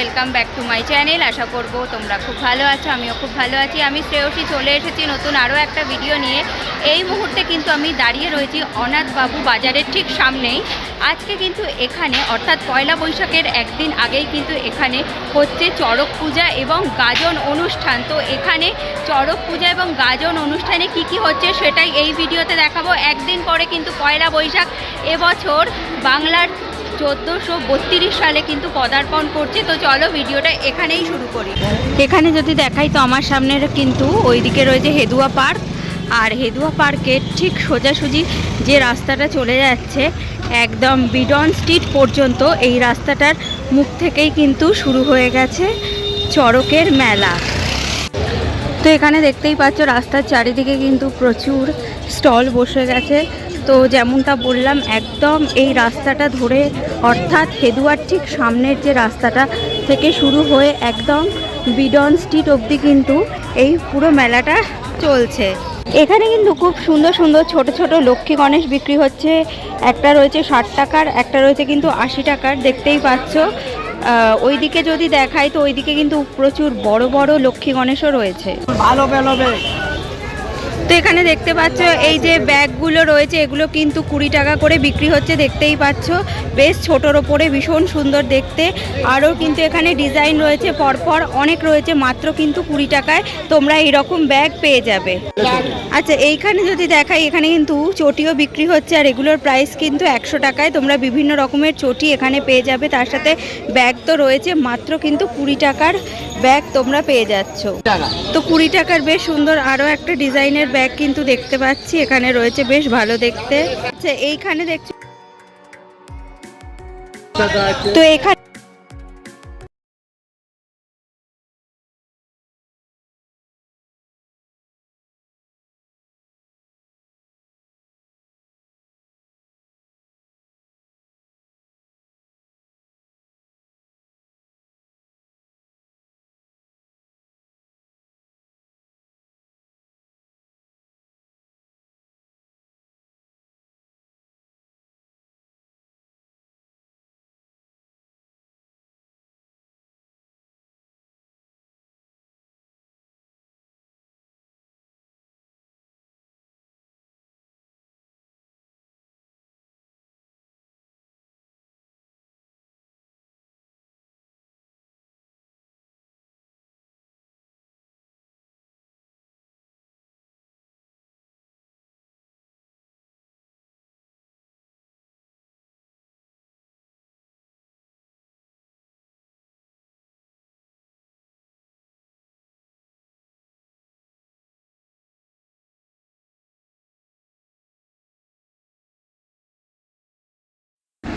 Welcome back to my channel আশা করব তোমরা খুব ভালো আছো, আমিও খুব ভালো আছি। আমি শ্রেয়সী চলে এসেছি নতুন আরও একটা ভিডিও নিয়ে। এই মুহূর্তে কিন্তু আমি দাঁড়িয়ে রয়েছি অনাথবাবু বাজারের ঠিক সামনেই। আজকে কিন্তু এখানে, অর্থাৎ পয়লা বৈশাখের একদিন আগেই কিন্তু এখানে হচ্ছে চড়ক পূজা এবং গাজন অনুষ্ঠান। তো এখানে চড়ক পূজা এবং গাজন অনুষ্ঠানে কি কি হচ্ছে সেটাই এই ভিডিওতে দেখাবো। একদিন পরে কিন্তু পয়লা বৈশাখ, এবছর বাংলার চোদ্দোশো বত্রিশ সালে কিন্তু পদার্পণ করছে। তো চলো ভিডিওটা এখানেই শুরু করি। এখানে যদি দেখাই, তো আমার সামনের কিন্তু ওইদিকে রয়েছে হেদুয়া পার্ক। আর হেদুয়া পার্কের ঠিক সোজাসুজি যে রাস্তাটা চলে যাচ্ছে, একদম বিডন স্ট্রিট পর্যন্ত এই রাস্তাটার মুখ থেকেই কিন্তু শুরু হয়ে গেছে চড়কের মেলা। তো এখানে দেখতেই পাচ্ছ, রাস্তার চারিদিকে কিন্তু প্রচুর স্টল বসে গেছে। তো যেমনটা বললাম একদম এই রাস্তাটা ধরে অর্থাৎ হেদুয়ার ঠিক সামনের যে রাস্তাটা থেকে শুরু হয়ে একদম বিডন স্ট্রিট অবধি কিন্তু এই পুরো মেলাটা চলছে। এখানে কিন্তু খুব সুন্দর সুন্দর ছোট ছোট লক্ষ্মী গণেশ বিক্রি হচ্ছে। একটা রয়েছে ষাট টাকার একটা রয়েছে কিন্তু আশি টাকার দেখতেই পাচ্ছ। ওইদিকে যদি দেখাই তো ওইদিকে কিন্তু প্রচুর বড় বড় লক্ষ্মী গণেশও রয়েছে। ভালো তো এখানে দেখতে পাচ্ছ এই যে ব্যাগগুলো রয়েছে এগুলো কিন্তু কুড়ি টাকা করে বিক্রি হচ্ছে দেখতেই পাচ্ছ। বেশ ছোটোর ওপরে ভীষণ সুন্দর দেখতে। আরও কিন্তু এখানে ডিজাইন রয়েছে পরপর অনেক রয়েছে মাত্র কিন্তু কুড়ি টাকায় তোমরা এইরকম ব্যাগ পেয়ে যাবে। আচ্ছা এইখানে যদি দেখাই এখানে কিন্তু চটিও বিক্রি হচ্ছে আর এগুলোর প্রাইস কিন্তু একশো টাকায়। তোমরা বিভিন্ন রকমের চটি এখানে পেয়ে যাবে তার সাথে ব্যাগ তো রয়েছে মাত্র কিন্তু কুড়ি টাকার ব্যাগ তোমরা পেয়ে যাচ্ছ। তো কুড়ি টাকার বেশ সুন্দর আরও একটা ডিজাইনের ব্যাগ কিন্তু দেখতে পাচ্ছি এখানে রয়েছে বেশ ভালো দেখতে। আচ্ছা এইখানে দেখছি তো এখানে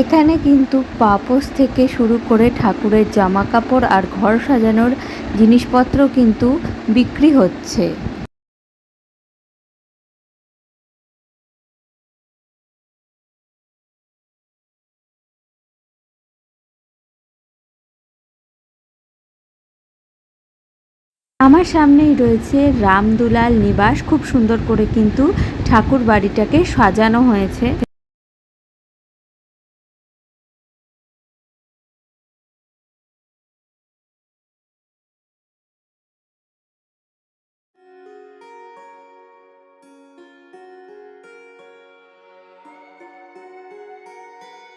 এখানে কিন্তু পাপোস থেকে শুরু করে ঠাকুরের জামা কাপড় আর ঘর সাজানোর জিনিসপত্র কিন্তু বিক্রি হচ্ছে। আমার সামনেই রয়েছে রামদুলাল নিবাস। খুব সুন্দর করে কিন্তু ঠাকুর বাড়িটাকে সাজানো হয়েছে।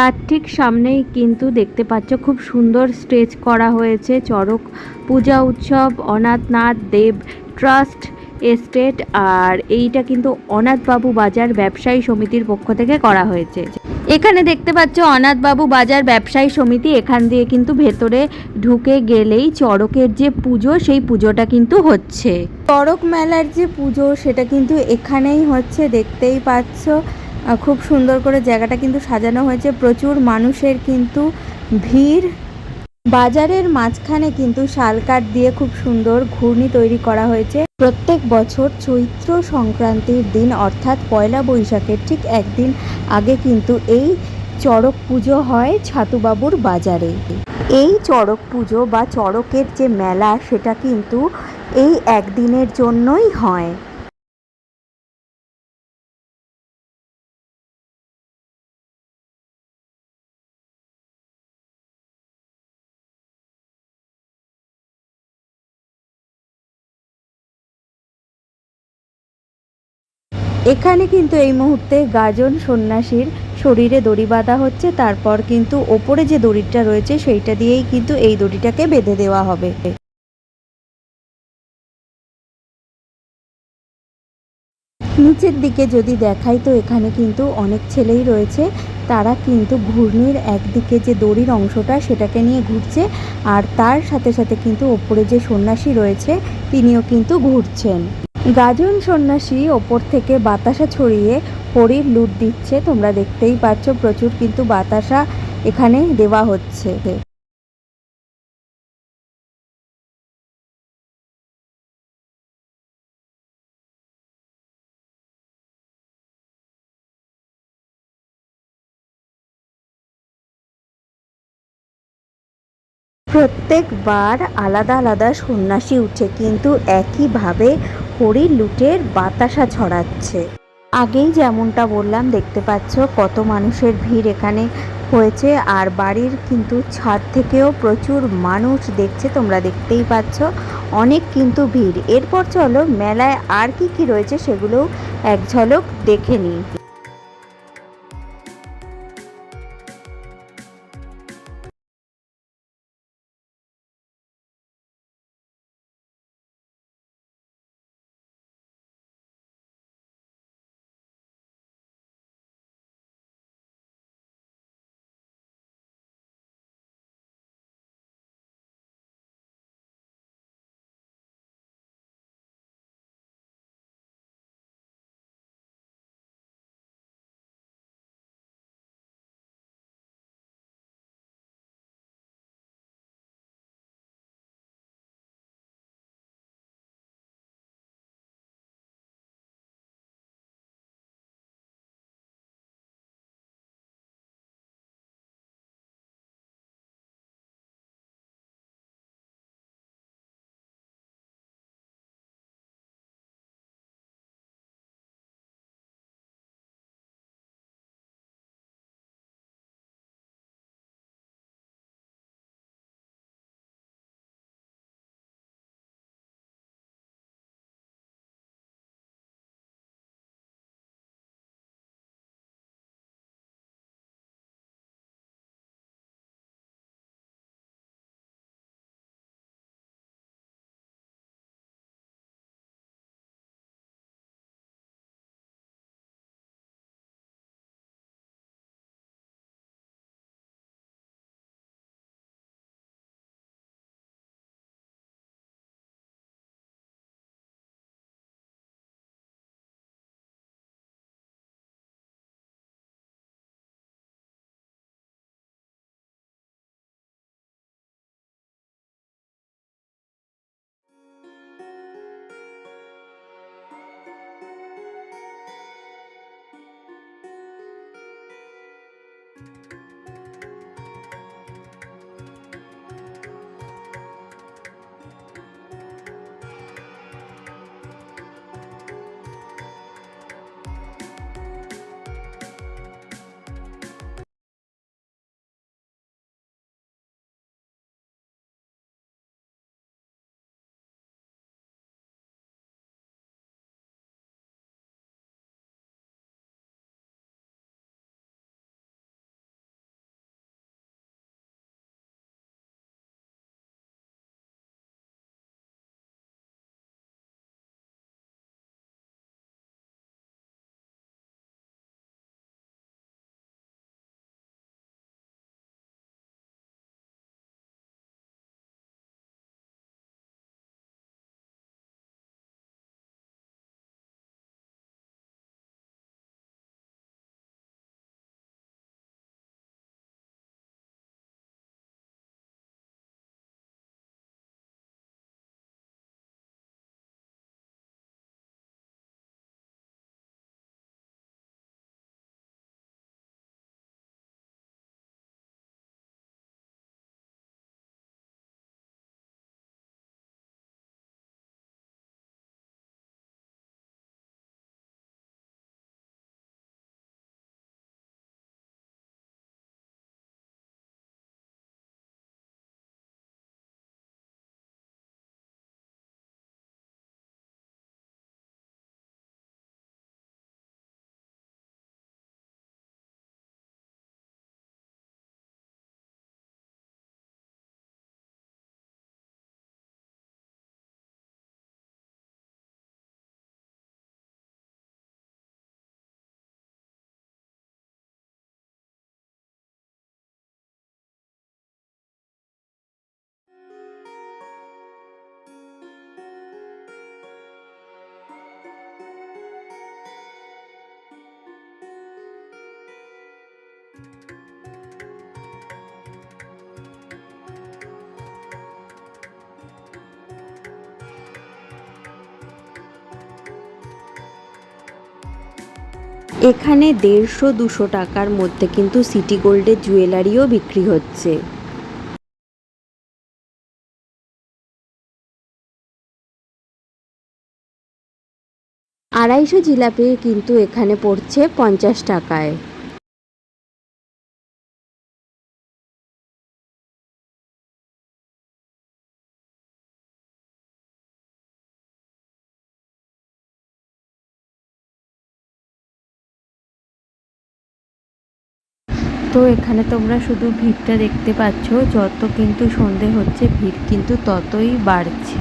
তার ঠিক সামনেই কিন্তু দেখতে পাচ্ছ খুব সুন্দর স্টেজ করা হয়েছে। চড়ক, পূজা উৎসব, অনাথনাথ, দেব ট্রাস্ট এস্টেট আর এইটা কিন্তু অনাথবাবু বাজার ব্যবসায়ী সমিতির পক্ষ থেকে করা হয়েছে। এখানে দেখতে পাচ্ছ অনাথবাবু বাজার ব্যবসায়ী সমিতি এখান দিয়ে কিন্তু ভেতরে ঢুকে গেলেই চড়কের যে পুজো, সেই পুজোটা কিন্তু হচ্ছে। চড়ক মেলার যে পুজো, সেটা কিন্তু এখানেই হচ্ছে, দেখতেই পাচ্ছ। খুব সুন্দর করে জায়গাটা কিন্তু সাজানো হয়েছে। প্রচুর মানুষের কিন্তু ভিড়। বাজারের মাঝখানে কিন্তু শালকাঠ দিয়ে খুব সুন্দর ঘূর্ণি তৈরি করা হয়েছে। প্রত্যেক বছর চৈত্র সংক্রান্তির দিন, অর্থাৎ পয়লা বৈশাখের ঠিক একদিন আগে কিন্তু এই চড়ক পুজো হয় ছাতুবাবুর বাজারে। এই চড়ক পুজো বা চড়কের যে মেলা, সেটা কিন্তু এই একদিনের জন্যই হয়। এখানে কিন্তু এই মুহূর্তে গাজন সন্ন্যাসীর শরীরে দড়ি বাঁধা হচ্ছে, তারপর কিন্তু ওপরে যে দড়িটা রয়েছে সেইটা দিয়েই কিন্তু এই দড়িটাকে বেঁধে দেওয়া হবে। নিচের দিকে যদি দেখাই তো এখানে কিন্তু অনেক ছেলেই রয়েছে, তারা কিন্তু ঘূর্ণির একদিকে যে দড়ির অংশটা সেটাকে নিয়ে ঘুরছে, আর তার সাথে সাথে কিন্তু ওপরে যে সন্ন্যাসী রয়েছে তিনিও কিন্তু ঘুরছেন। গাজন সন্ন্যাসী ওপর থেকে বাতাসা ছড়িয়ে হরির লুট দিচ্ছে। তোমরা দেখতেই পাচ্ছ, প্রচুর কিন্তু বাতাসা এখানে দেওয়া হচ্ছে। প্রত্যেকবার আলাদা আলাদা সন্ন্যাসী উঠে কিন্তু একইভাবে হরি লুটের বাতাসা ছড়াচ্ছে। আগেই যেমনটা বললাম, দেখতে পাচ্ছ কত মানুষের ভিড় এখানে হয়েছে। আর বাড়ির কিন্তু ছাদ থেকেও প্রচুর মানুষ দেখছে, তোমরা দেখতেই পাচ্ছ। অনেক কিন্তু ভিড়। এরপর চলো, মেলায় আর কি কি রয়েছে সেগুলোও এক ঝলক দেখে নিই। এখানে দেড়শো দুশো টাকার মধ্যে কিন্তু সিটি গোল্ডের জুয়েলারিও বিক্রি হচ্ছে। আড়াইশো জিলাপি কিন্তু এখানে পড়ছে পঞ্চাশ টাকায়। তো এখানে তোমরা শুধু ভিড়টা দেখতে পাচ্ছ, যত কিন্তু সন্ধে হচ্ছে, ভিড় কিন্তু ততই বাড়ছে।